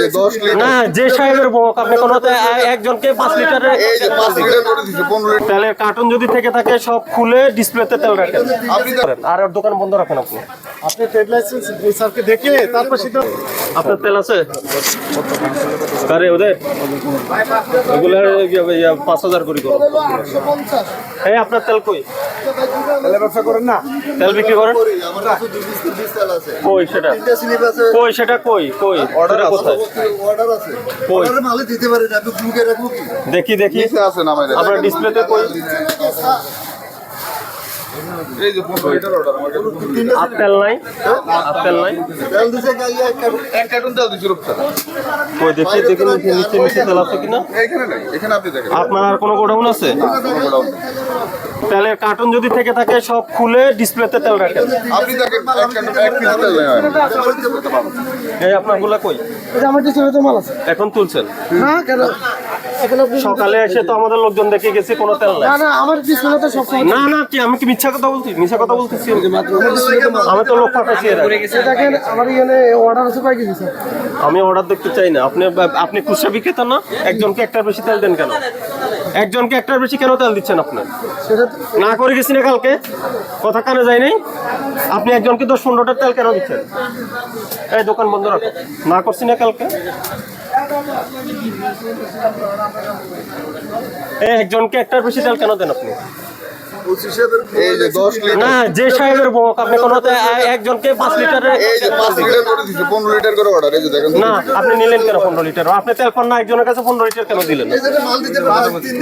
যে লিটার না যে সাহেবের বক আপনি কোনো একজনকে পাঁচ লিটারের এই যে পাঁচ লিটার করে লিটার। তাহলে কার্টুন যদি থেকে থাকে সব খুলে ডিসপ্লেতে তেল রাখেন। আপনি আর ওর দোকান বন্ধ রাখেন আপনি। আপনি ট্রেড লাইসেন্স স্যারকে দেখে তারপর আপনার তেল আছে? আরে ওদের করে করো। এই আপনার তেল কই? ব্যবসা করেন না? তেল বিক্রি করেন? কই সেটা? কই সেটা কই? কই? অর্ডার কোথায়? অর্ডার আছে। কই? মালে দিতে পারি না আপনি গ্রুপে রাখব কি? দেখি দেখি। আছে আপনার ডিসপ্লেতে কই? এই যে পনেরো লিটার অর্ডার আমার কাছে আর তেল নাই? আর নাই? তেল দিছে গাইয়া এক কার্টুন তেল দিছে রূপসা কই দেখি দেখি নিচে নিচে নিচে তেল আছে কিনা? এখানে নাই এখানে আপনি দেখেন। আপনার আর কোনো গোডাউন আছে? তেলের কার্টুন যদি থেকে থাকে সব খুলে ডিসপ্লেতে তেল রাখেন। আপনি দেখেন এক কার্টুন এক পিস তেল নেই এই আপনারগুলা কই? এই আমার মাল আছে। এখন তুলছেন। না কেন? সকালে এসে তো আমাদের লোকজন দেখে গেছে কোনো তেল নাই। না না আমার ডিসপ্লেতে সব না না কি আমি কি মিথ্যা কথা বলছি? মিথ্যা কথা বলতেছি আমি। তো লোক পাঠাচ্ছি এর দেখেন আমার এখানে অর্ডার আছে কয় কেজি আমি অর্ডার দেখতে চাই না। আপনি আপনি খুচরা বিক্রেতা না? একজনকে একটার বেশি তেল দেন কেন? একজনকে একটার বেশি কেন তেল দিচ্ছেন আপনি? না করে গেছি না কালকে? কথা কানে যায় নাই? আপনি একজনকে দশ পনেরোটার তেল কেন দিচ্ছেন? এই দোকান বন্ধ রাখো। না করছি না কালকে? একজনকে একটার বেশি তেল কেন দেন আপনি? এই যে দশ লিটার না যে সাহেবের বক আপনি কোনো একজনকে পাঁচ লিটারের এই যে পাঁচ লিটার করে দিচ্ছে পনেরো লিটার করে অর্ডার এই যে দেখেন। না আপনি নিলেন কেন পনেরো লিটার? আপনি তেল পান না একজনের কাছে পনেরো লিটার কেন দিলেন?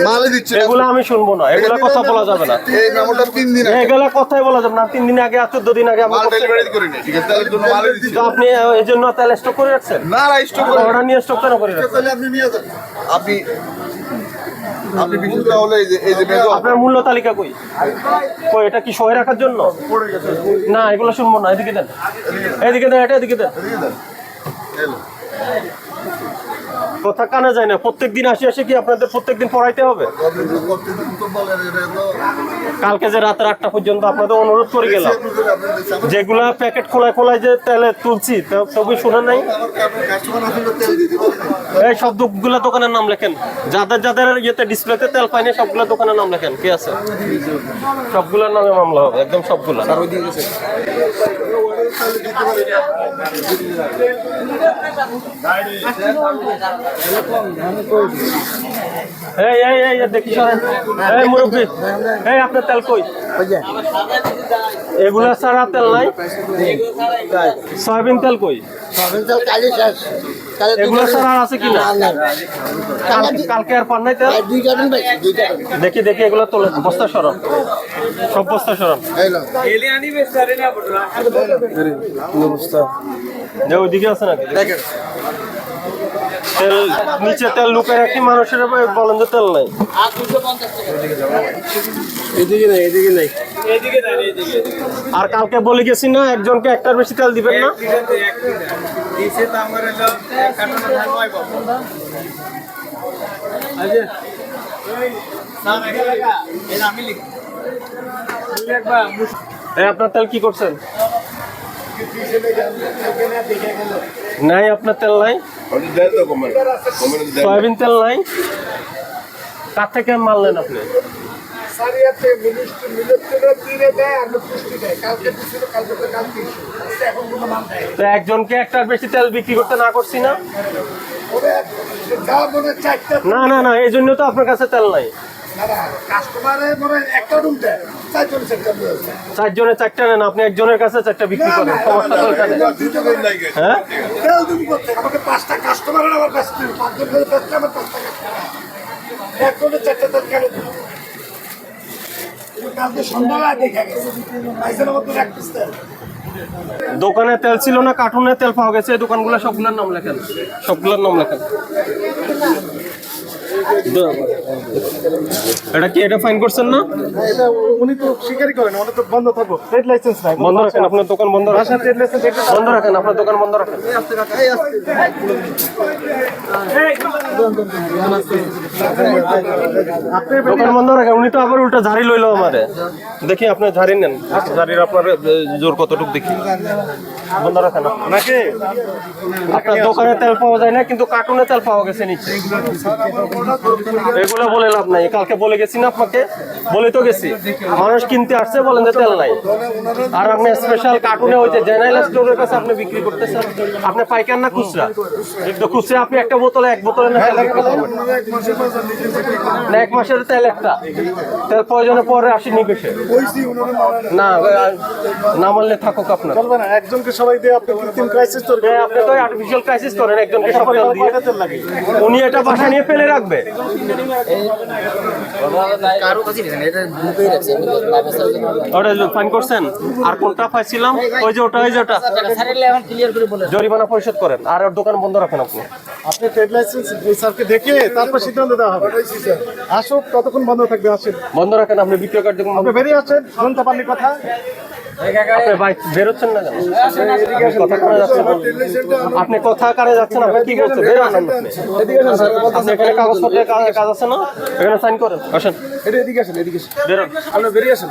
মাল দিচ্ছে এগুলো আমি শুনব না এগুলো কথা বলা যাবে না। এই মেমোটা তিন দিন এগুলো কথাই বলা যাবে না তিন দিন আগে আর চোদ্দ দিন আগে আমি ডেলিভারি করে নি ঠিক আছে? তাহলে জন্য মালই দিচ্ছে। আপনি এই জন্য তেল স্টক করে রাখছেন? না না স্টক করে অর্ডার নিয়ে স্টক কেন করে রাখছেন? আপনি নিয়ে যান আপনি আপনি বিশুদ্ধ তাহলে এই যে এই যে মেজো আপনার মূল্য তালিকা কই? কই এটা কি সহে রাখার জন্য? না এগুলো শুনব না এদিকে দেন। এদিকে দেন এটা এদিকে দেন। কথা কানে যায় না। প্রত্যেক দিন আসি আসে কি আপনাদের প্রত্যেক দিন পড়াইতে হবে? কালকে যে রাত আটটা পর্যন্ত আপনাদের অনুরোধ করে গেলাম। যেগুলা প্যাকেট খোলায় খোলায় যে তেলে তুলছি সবই শুনে নাই। এই সবগুলা দোকানের নাম লেখেন। যাদের যাদের ইয়েতে ডিসপ্লেতে তেল পাইনি সবগুলা দোকানের নাম লেখেন। কে আছে? সবগুলোর নামে মামলা হবে, একদম সবগুলা। এই এই এই এই, দেখি সরেন। এই মুরব্বী। এই আপনার তেল কই? এগুলা ছাড়া তেল নাই। সয়াবিন তেল কই? এগুলো ছাড়া আর আছে কি না? কালকে আর পান নাই দেখি দেখি এগুলো তোলে। বস্তা সরান সব বস্তা সরান যে ওইদিকে আছে নাকি? তেল নিচে তেল লুকে রাখি মানুষের বলেন যে তেল নাই। এদিকে নেই এদিকে নেই। আর কালকে বলে গেছি না একজনকে একটার বেশি তেল দিবেন না। আপনার তেল কি করছেন? নাই আপনার তেল নাই? সয়াবিন তেল নাই? তার থেকে মারলেন আপনি? সারিয়াতে মিনিস্ট্রি মিনিস্ট্রি দিনে দেয় আর পুষ্টি দেয়। কালকে দিছিল কালকে তো কালকে এখন কোনো মান দেয় তো একজনকে একটার বেশি তেল বিক্রি করতে না করছি না? না না না এই জন্য তো আপনার কাছে তেল নাই। কাস্টমারে একটা রুম দেয়। চারজন সেক্টর দিয়েছে চারজনের চারটা নেন আপনি একজনের কাছে চারটা বিক্রি করেন সমস্যা তো হ্যাঁ? তেল তুমি করতে আমাকে পাঁচটা কাস্টমার আমার কাছে দিল পাঁচজন করে বেচলে আমার পাঁচটা কাস্টমার একজনের চারটা তেল কেন দিল দোকানে তেল ছিল না, কার্টুনে তেল পাওয়া গেছে, এই দোকানগুলো সবগুলোর নাম লেখেন। সবগুলোর নাম লেখেন। এটা কি এটা ফাইন করছেন না? এটা উনি তো স্বীকারই করেন ওটা তো বন্ধ থাকব ট্রেড লাইসেন্স নাই। বন্ধ রাখেন আপনার দোকান বন্ধ রাখেন। ট্রেড লাইসেন্স বন্ধ রাখেন আপনার দোকান বন্ধ রাখেন। আপনি দোকান বন্ধ রাখেন উনি তো আবার উল্টা ঝাড়ি লইলো আমারে। দেখি আপনি ঝাড়ি নেন। ঝাড়ির আপনার জোর কতটুকু দেখি। বন্ধ রাখেন নাকি? আপনার দোকানে তেল পাওয়া যায় না কিন্তু কার্টুনে তেল পাওয়া গেছে নিচে। এগুলো বলে লাভ নাই। কালকে বলে গেছি না আপনাকে বলে তো গেছি। মানুষ কিনতে আসছে বলেন যে তেল নাই। আর আপনি স্পেশাল কার্টুনে ওই যে জেনারেল স্টোরের কাছে আপনি বিক্রি করতেছেন। আপনি পাইকার না খুচরা? তো খুচরা আপনি একটা বোতলে এক বোতলে না না এক মাসের তেল একটা। তেল প্রয়োজনে পরে আসি নিবেশে না না মানলে থাকুক আপনার। চলবে না একজনকে সবাই দিয়ে আপনি কৃত্রিম ক্রাইসিস তৈরি হ্যাঁ, আপনি তো আর্টিফিশিয়াল ক্রাইসিস করেন একজনকে সব তেল দিয়ে। উনি এটা বাসা নিয়ে ফেলে রাখবে। করছেন আর কোনটা পাইছিলাম? ওই যে ওটা ওই যে ওটা। জরিমানা পরিশোধ করেন আর ওর দোকান বন্ধ রাখেন আপনি। আপনি ট্রেড লাইসেন্স স্যারকে দেখে তারপর সিদ্ধান্ত দেওয়া হবে। আসুক ততক্ষণ বন্ধ থাকবে আসেন। বন্ধ রাখেন আপনি বিক্রয় কার্যক্রম আপনি বেরিয়ে আসেন শুনতে পারলি কথা। আপনি বাইক বেরোচ্ছেন না কেন? কথা কানে যাচ্ছেন আপনি কথা কানে যাচ্ছেন আপনি কি করছেন আপনি। এখানে কাগজপত্রের কাজ আছে না? এখানে সাইন করেন। আসেন এটা এদিকে আসেন এদিকে বেরোন। আপনি বেরিয়ে আসেন।